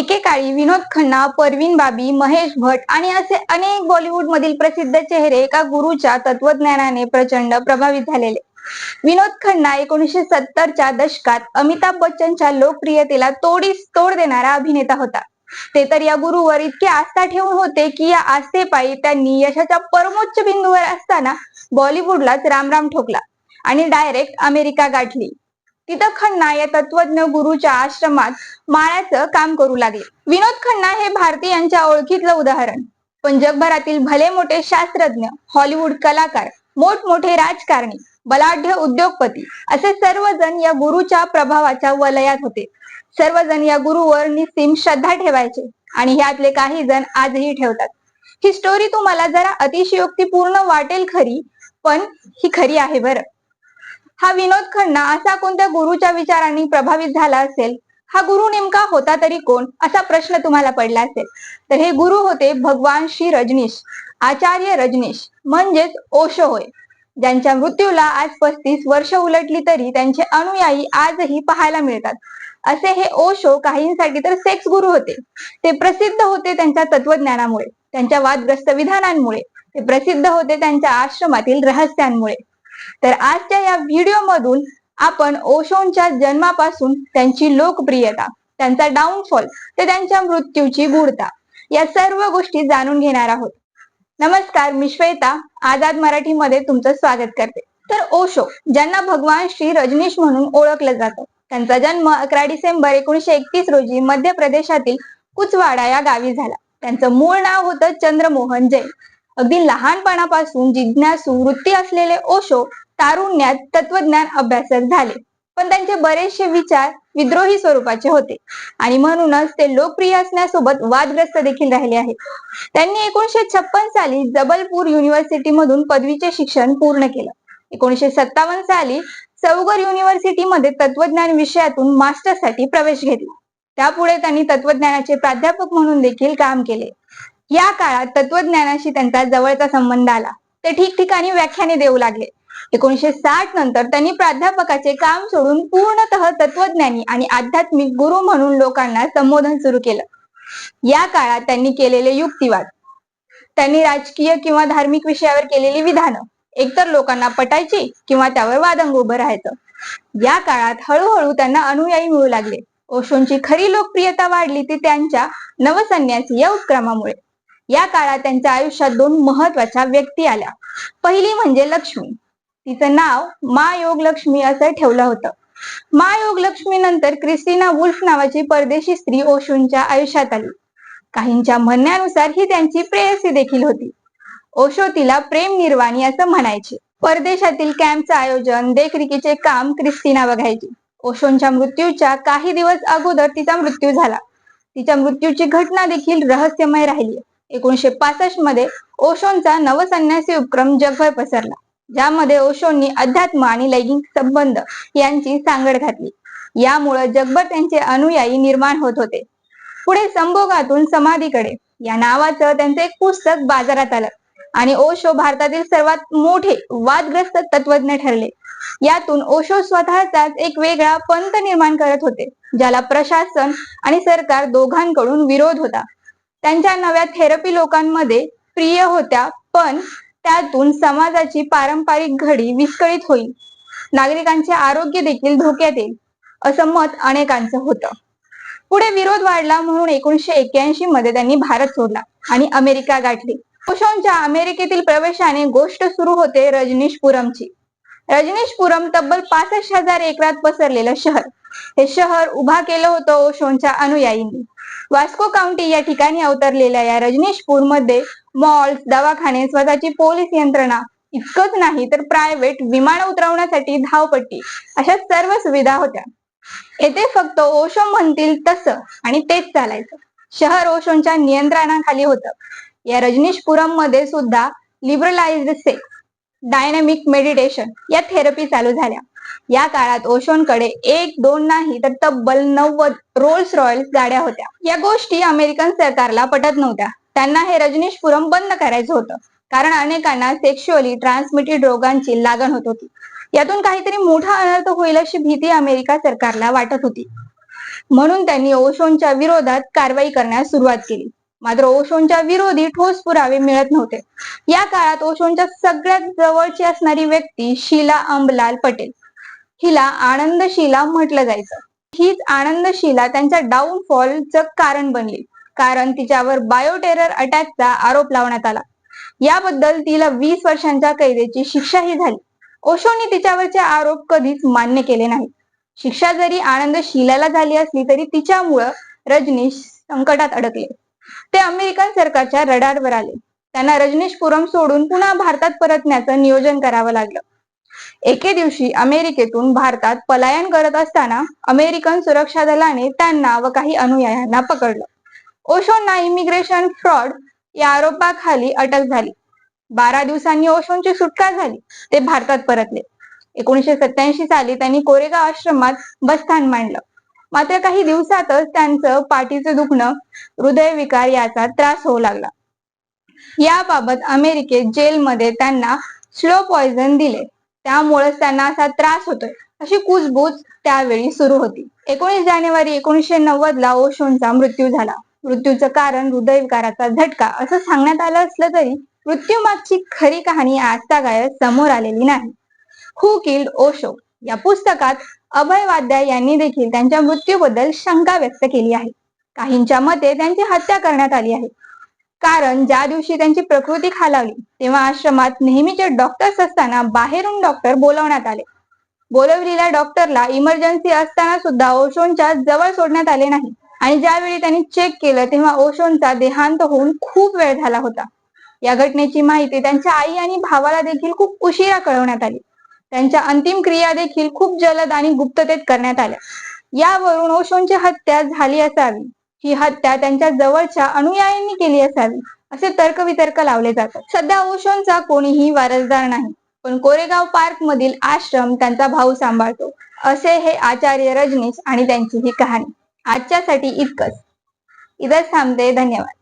एकेकाळी विनोद खन्ना परवीन बाबी महेश भट आणि असे अनेक बॉलिवूड मधील प्रसिद्ध चेहरे एका गुरुच्या तत्वज्ञानाने प्रचंड प्रभावित झालेले. विनोद खन्ना एकोणीसशे सत्तरच्या दशकात अमिताभ बच्चनच्या लोकप्रियतेला तोडीस तोड देणारा अभिनेता होता. ते तर या गुरुवर इतके आस्था ठेवून होते की या आस्थेपायी त्यांनी यशाच्या परमोच्च बिंदूवर असताना बॉलिवूडलाच रामराम ठोकला आणि डायरेक्ट अमेरिका गाठली. तिथं खन्ना या तत्वज्ञ गुरुच्या आश्रमात माळ्याचं काम करू लागले. विनोद खन्ना हे भारतीयांच्या ओळखीतलं उदाहरण. पण जगभरातील भले मोठे शास्त्रज्ञ हॉलिवूड कलाकार मोठमोठे राजकारणी बलाढ्य उद्योगपती असे सर्वजण या गुरुच्या प्रभावाच्या वलयात होते. सर्वजण या गुरुवर निस्सीम श्रद्धा ठेवायचे आणि ह्यातले काही जण आजही ठेवतात. ही स्टोरी तुम्हाला जरा अतिशयोक्तीपूर्ण वाटेल खरी पण ही खरी आहे बरं. हा विनोद खन्ना असा कोणत्या गुरुच्या विचारांनी प्रभावित झाला असेल? हा गुरु नेमका होता तरी कोण? असा प्रश्न तुम्हाला पडला असेल. तर हे गुरु होते भगवान श्री रजनीश आचार्य रजनीश म्हणजेच ओशो होय. ज्यांच्या मृत्यूला आज पस्तीस वर्ष उलटली तरी त्यांचे अनुयायी आजही पाहायला मिळतात. असे हे ओशो काहींसाठी तर सेक्स गुरु होते. ते प्रसिद्ध होते त्यांच्या तत्वज्ञानामुळे त्यांच्या वादग्रस्त विधानांमुळे. ते प्रसिद्ध होते त्यांच्या आश्रमातील रहस्यांमुळे. तर आजच्या या व्हिडिओ मधून आपण ओशोनच्या जन्मापासून त्यांची लोकप्रियता त्यांचा डाऊनफॉल ते त्यांच्या मृत्यूची गूढता या सर्व गोष्टी जाणून घेणार आहोत. नमस्कार मी श्वेता. आझाद मराठी मध्ये तुमचं स्वागत करते. तर ओशो ज्यांना भगवान श्री रजनीश म्हणून ओळखलं जातं त्यांचा जन्म अकरा डिसेंबर एकोणीशे एकतीस रोजी मध्य प्रदेशातील कुचवाडा या गावी झाला. त्यांचं मूळ नाव होतं चंद्रमोहन जैन. अगदी लहानपणापासून जिज्ञासू वृत्ती असलेले ओशो तारुण्यात तत्वज्ञान अभ्यासक झाले. पण त्यांचे बरेचसे विचार विद्रोही स्वरूपाचे होते. आणि म्हणूनच ते लोकप्रिय असण्यासोबत वादग्रस्त देखील राहिले आहेत. त्यांनी एकोणीशे छप्पन साली जबलपूर युनिव्हर्सिटी मधून पदवीचे शिक्षण पूर्ण केलं. एकोणीशे सत्तावन्न साली चौगर युनिव्हर्सिटीमध्ये तत्वज्ञान विषयातून मास्टरसाठी प्रवेश घेतला. त्यापुढे त्यांनी तत्वज्ञानाचे प्राध्यापक म्हणून देखील काम केले. या काळात तत्वज्ञानाशी त्यांचा जवळचा संबंध आला. ते ठिकठिकाणी व्याख्याने देऊ लागले. एकोणीशे साठ नंतर त्यांनी प्राध्यापकाचे काम सोडून पूर्णतः तत्वज्ञानी आणि आध्यात्मिक गुरु म्हणून लोकांना संबोधन सुरू केलं. या काळात त्यांनी केलेले युक्तिवाद त्यांनी राजकीय किंवा धार्मिक विषयावर केलेली विधानं एकतर लोकांना पटायची किंवा त्यावर वादंग उभं राहायचं. या काळात हळूहळू त्यांना अनुयायी मिळू लागले. ओशोंची खरी लोकप्रियता वाढली ती त्यांच्या नवसन्यासी या उपक्रमामुळे. या काळात त्यांच्या आयुष्यात दोन महत्त्वाच्या व्यक्ती आल्या. पहिली म्हणजे लक्ष्मी. तिचं नाव मा योग लक्ष्मी असं ठेवलं होतं. मा योग लक्ष्मी नंतर क्रिस्टिना वुल्फ नावाची परदेशी स्त्री ओशोंच्या आयुष्यात आली. काहींच्या म्हणण्यानुसार ही त्यांची प्रेयसी देखील होती. ओशो तिला प्रेम निर्वाणी असं म्हणायचे. परदेशातील कॅम्पचं आयोजन देखरेखीचे काम क्रिस्टिना बघायची. ओशोंच्या मृत्यूच्या काही दिवस अगोदर तिचा मृत्यू झाला. तिच्या मृत्यूची घटना देखील रहस्यमय राहिली. एकोणीशे पासष्टमध्ये ओशोंचा नवसन्यासी उपक्रम जगभर पसरला. ज्यामध्ये ओशोंनी अध्यात्म आणि लैंगिक संबंध यांची सांगड घातली. यामुळे जगभर त्यांचे अनुयायी निर्माण होत होते. पुढे संभोगातून समाधीकडे या नावाचं त्यांचं एक पुस्तक बाजारात आलं. आणि ओशो भारतातील सर्वात मोठे वादग्रस्त तत्वज्ञ ठरले. यातून ओशो स्वतःचाच एक वेगळा पंत निर्माण करत होते ज्याला प्रशासन आणि सरकार दोघांकडून विरोध होता. त्यांच्या नव्या थेरपी लोकांमध्ये प्रिय होत्या पण त्यातून समाजाची पारंपरिक घडी विस्कळीत होईल. नागरिकांचे आरोग्य देखील धोक्यात येईल असं मत अनेकांचं होतं. पुढे विरोध वाढला म्हणून एकोणीशे एक्क्याऐंशी मध्ये त्यांनी भारत सोडला आणि अमेरिका गाठली. ओशोंच्या अमेरिकेतील प्रवेशाने गोष्ट सुरू होते रजनीशपुरमची. रजनीशपुरम तब्बल पासष्ट हजार एकरात पसरलेलं शहर. हे शहर उभा केलं होतं ओशोंच्या अनुयायींनी. वास्को काउंटी या ठिकाणी अवतरलेल्या या रजनीशपूरमध्ये मॉल्स दवाखाने स्वतःची पोलीस यंत्रणा इतकंच नाही तर प्रायव्हेट विमान उतरवण्यासाठी धावपट्टी अशा सर्व सुविधा होत्या. येथे फक्त ओशो म्हणतील तसं आणि तेच चालायचं. शहर ओशोंच्या नियंत्रणाखाली होतं. या रजनीशपुरममध्ये सुद्धा लिबरलाइज्ड सेक्स डायनामिक मेडिटेशन या थेरपी चालू झाल्या. या काळात ओशोंकडे एक दोन नाही तर तब्बल नव्वद रोल्स रॉयल्स गाड्या होत्या. या गोष्टी अमेरिकन सरकारला पटत नव्हत्या. त्यांना हे रजनीशपुरम बंद करायचं होतं. कारण अनेकांना सेक्शुअली ट्रान्समिटेड रोगांची लागण होत होती. यातून काहीतरी मोठा अनर्थ होईल अशी भीती अमेरिका सरकारला वाटत होती. म्हणून त्यांनी ओशोंच्या विरोधात कारवाई करण्यास सुरुवात केली. मात्र ओशोंच्या विरोधी ठोस पुरावे मिळत नव्हते. या काळात ओशोनच्या सगळ्यात जवळची असणारी व्यक्ती शीला अंबलाल पटेल. हिला आनंदशिला म्हटलं जायचं. हीच आनंदशिला त्यांच्या डाऊनफॉलचं कारण बनली. कारण तिच्यावर बायोटेरर अटॅकचा आरोप लावण्यात आला. याबद्दल तिला वीस वर्षांच्या कैदेची शिक्षाही झाली. ओशोने तिच्यावरचे आरोप कधीच मान्य केले नाही शिक्षा जरी आनंद शिलाला झाली असली तरी तिच्यामुळं रजनीश संकटात अडकले. ते अमेरिकन सरकारच्या रडारवर आले. त्यांना रजनीशपुरम सोडून पुन्हा भारतात परतण्याचं नियोजन करावं लागलं. एके दिवशी अमेरिकेतून भारतात पलायन करत असताना अमेरिकन सुरक्षा दलाने त्यांना व काही अनुयायांना पकडलं. ओशोंना इमिग्रेशन फ्रॉड या आरोपाखाली अटक झाली. बारा दिवसांनी ओशोंची सुटका झाली. ते भारतात परतले. एकोणीशे सत्याऐंशी साली त्यांनी कोरेगाव आश्रमात बस्तान मांडलं. मात्र काही दिवसातच त्यांचं पाठीचं दुखणं हृदयविकार याचा त्रास होऊ लागला. याबाबत अमेरिकेत जेलमध्ये त्यांना स्लो पॉइझन दिले. त्यामुळेच त्यांना असा त्रास होतोय. अशी कुजबूज त्यावेळी सुरू होती. एकोणीस जानेवारी एकोणीसशे नव्वद ला ओशोंचा मृत्यू झाला. मृत्यूचं कारण हृदयविकाराचा झटका असं सांगण्यात आलं असलं तरी मृत्यूमागची खरी कहाणी आजतागायत समोर आलेली नाही. हु किल्ड ओशो या पुस्तकात अभय वाद्या यांनी देखील त्यांच्या मृत्यूबद्दल शंका व्यक्त केली आहे. काहींच्या मते त्यांची हत्या करण्यात आली आहे. कारण ज्या दिवशी त्यांची प्रकृती खालावली तेव्हा आश्रमात नेहमीचे डॉक्टर्स असताना बाहेरून डॉक्टर बोलवण्यात आले. बोलवलेल्या डॉक्टरला इमर्जन्सी असताना सुद्धा ओशोंच्या जवळ सोडण्यात आले नाही. आणि ज्यावेळी त्यांनी चेक केलं तेव्हा ओशोंचा देहांत होऊन खूप वेळ झाला होता. या घटनेची माहिती त्यांच्या आई आणि भावाला देखील खूप उशिरा कळवण्यात आली. त्यांच्या अंतिम क्रिया देखील खूप जलद आणि गुप्ततेत करण्यात आल्या. यावरून ओशोंची हत्या झाली असावी. ही हत्या त्यांच्या जवळच्या अनुयायांनी केली असावी. असे तर्कवितर्क लावले जातात. सध्या ओशोंचा कोणीही वारसदार नाही. पण कोरेगाव पार्क मधील आश्रम त्यांचा भाऊ सांभाळतो. असे हे आचार्य रजनीश आणि त्यांची ही कहाणी. आजच्यासाठी इतकंच. इथंच थांबते. धन्यवाद.